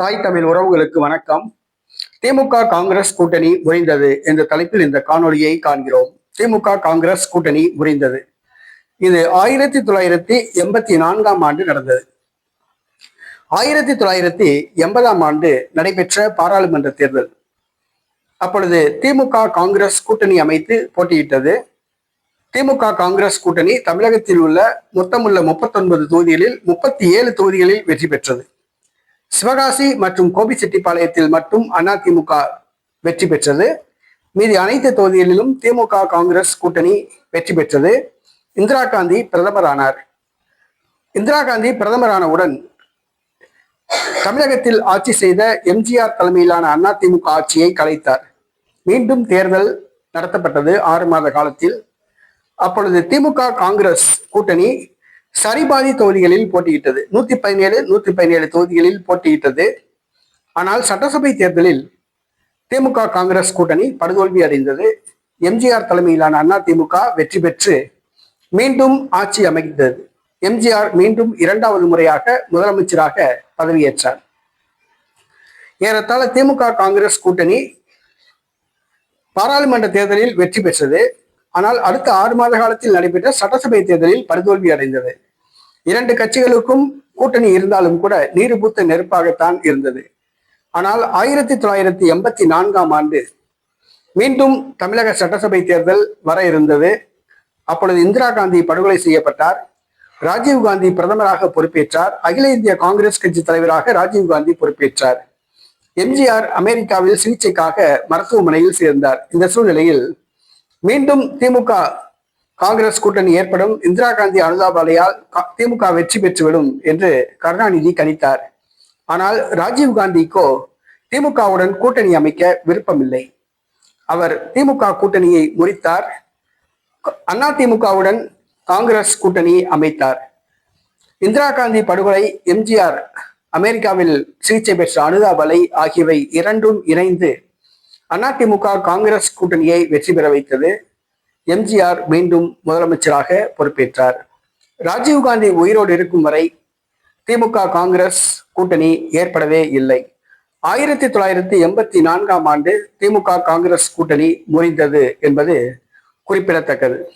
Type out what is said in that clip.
தாய் தமிழ் உறவுகளுக்கு வணக்கம். திமுக காங்கிரஸ் கூட்டணி முறிந்தது என்ற தலைப்பில் இந்த காணொலியை காண்கிறோம். திமுக காங்கிரஸ் கூட்டணி முறிந்தது இது ஆயிரத்தி தொள்ளாயிரத்தி எண்பத்தி நான்காம் ஆண்டு நடந்தது. ஆயிரத்தி தொள்ளாயிரத்தி எண்பதாம் ஆண்டு நடைபெற்ற பாராளுமன்ற தேர்தல். அப்பொழுது திமுக காங்கிரஸ் கூட்டணி அமைத்து போட்டியிட்டது. திமுக காங்கிரஸ் கூட்டணி தமிழகத்தில் உள்ள மொத்தமுள்ள முப்பத்தொன்பது தொகுதிகளில் முப்பத்தி ஏழு தொகுதிகளில் வெற்றி பெற்றது. சிவகாசி மற்றும் கோபிச்செட்டிப்பாளையத்தில் மட்டும் அதிமுக வெற்றி பெற்றது. மீதி அனைத்து தொகுதிகளிலும் திமுக காங்கிரஸ் கூட்டணி வெற்றி பெற்றது. இந்திரா காந்தி பிரதமரானார். இந்திரா காந்தி பிரதமரானவுடன் தமிழகத்தில் ஆட்சி செய்த எம்ஜிஆர் தலைமையிலான அதிமுக ஆட்சியை கலைத்தார். மீண்டும் தேர்தல் நடத்தப்பட்டது ஆறு மாத காலத்தில். அப்பொழுது திமுக காங்கிரஸ் கூட்டணி சரிபாதி தொகுதிகளில் போட்டியிட்டது. நூத்தி பதினேழு நூத்தி பதினேழு தொகுதிகளில் போட்டியிட்டது. ஆனால் சட்டசபை தேர்தலில் திமுக காங்கிரஸ் கூட்டணி படுதோல்வி அடைந்தது. எம்ஜிஆர் தலைமையிலான அண்ணா திமுக வெற்றி பெற்று மீண்டும் ஆட்சி அமைத்தது எம்ஜிஆர் மீண்டும் இரண்டாவது முறையாக முதலமைச்சராக பதவியேற்றார். ஏறத்தாழ திமுக காங்கிரஸ் கூட்டணி பாராளுமன்ற தேர்தலில் வெற்றி பெற்றது. ஆனால் அடுத்த ஆறு மாத காலத்தில் நடைபெற்ற சட்டசபை தேர்தலில் படுதோல்வி அடைந்தது. இரண்டு கட்சிகளுக்கும் கூட்டணி இருந்தாலும் கூட நீருபூத்த நெருப்பாகத்தான் இருந்தது. ஆனால் ஆயிரத்தி தொள்ளாயிரத்தி எண்பத்தி நான்காம் ஆண்டு மீண்டும் தமிழக சட்டசபை தேர்தல் வர இருந்தது. அப்பொழுது இந்திரா காந்தி படுகொலை செய்யப்பட்டார். ராஜீவ் காந்தி பிரதமராக பொறுப்பேற்றார். அகில இந்திய காங்கிரஸ் கட்சி தலைவராக ராஜீவ் காந்தி பொறுப்பேற்றார். எம்ஜிஆர் அமெரிக்காவில் சிகிச்சைக்காக மருத்துவமனையில் சேர்ந்தார். இந்த சூழ்நிலையில் மீண்டும் திமுக காங்கிரஸ் கூட்டணி ஏற்படும். இந்திரா காந்தி அனுதாபாலையால் திமுக வெற்றி பெற்றுவிடும் என்று கருணாநிதி கணித்தார். ஆனால் ராஜீவ் காந்திக்கோ திமுகவுடன் கூட்டணி அமைக்க விருப்பமில்லை. அவர் திமுக கூட்டணியை முறித்தார். அண்ணா திமுகவுடன் காங்கிரஸ் கூட்டணி அமைத்தார். இந்திரா காந்தி படுகொலை எம்ஜிஆர் அமெரிக்காவில் சிகிச்சை பெற்ற அனுதாபலை ஆகியவை இரண்டும் இணைந்து அதிமுக காங்கிரஸ் கூட்டணியை வெற்றி பெற வைத்தது எம்ஜிஆர் மீண்டும் முதலமைச்சராக பொறுப்பேற்றார். ராஜீவ் காந்தி உயிரோடு இருக்கும் வரை திமுக காங்கிரஸ் கூட்டணி ஏற்படவே இல்லை. ஆயிரத்தி தொள்ளாயிரத்தி எண்பத்தி நான்காம் ஆண்டு திமுக காங்கிரஸ் கூட்டணி முறிந்தது என்பது குறிப்பிடத்தக்கது.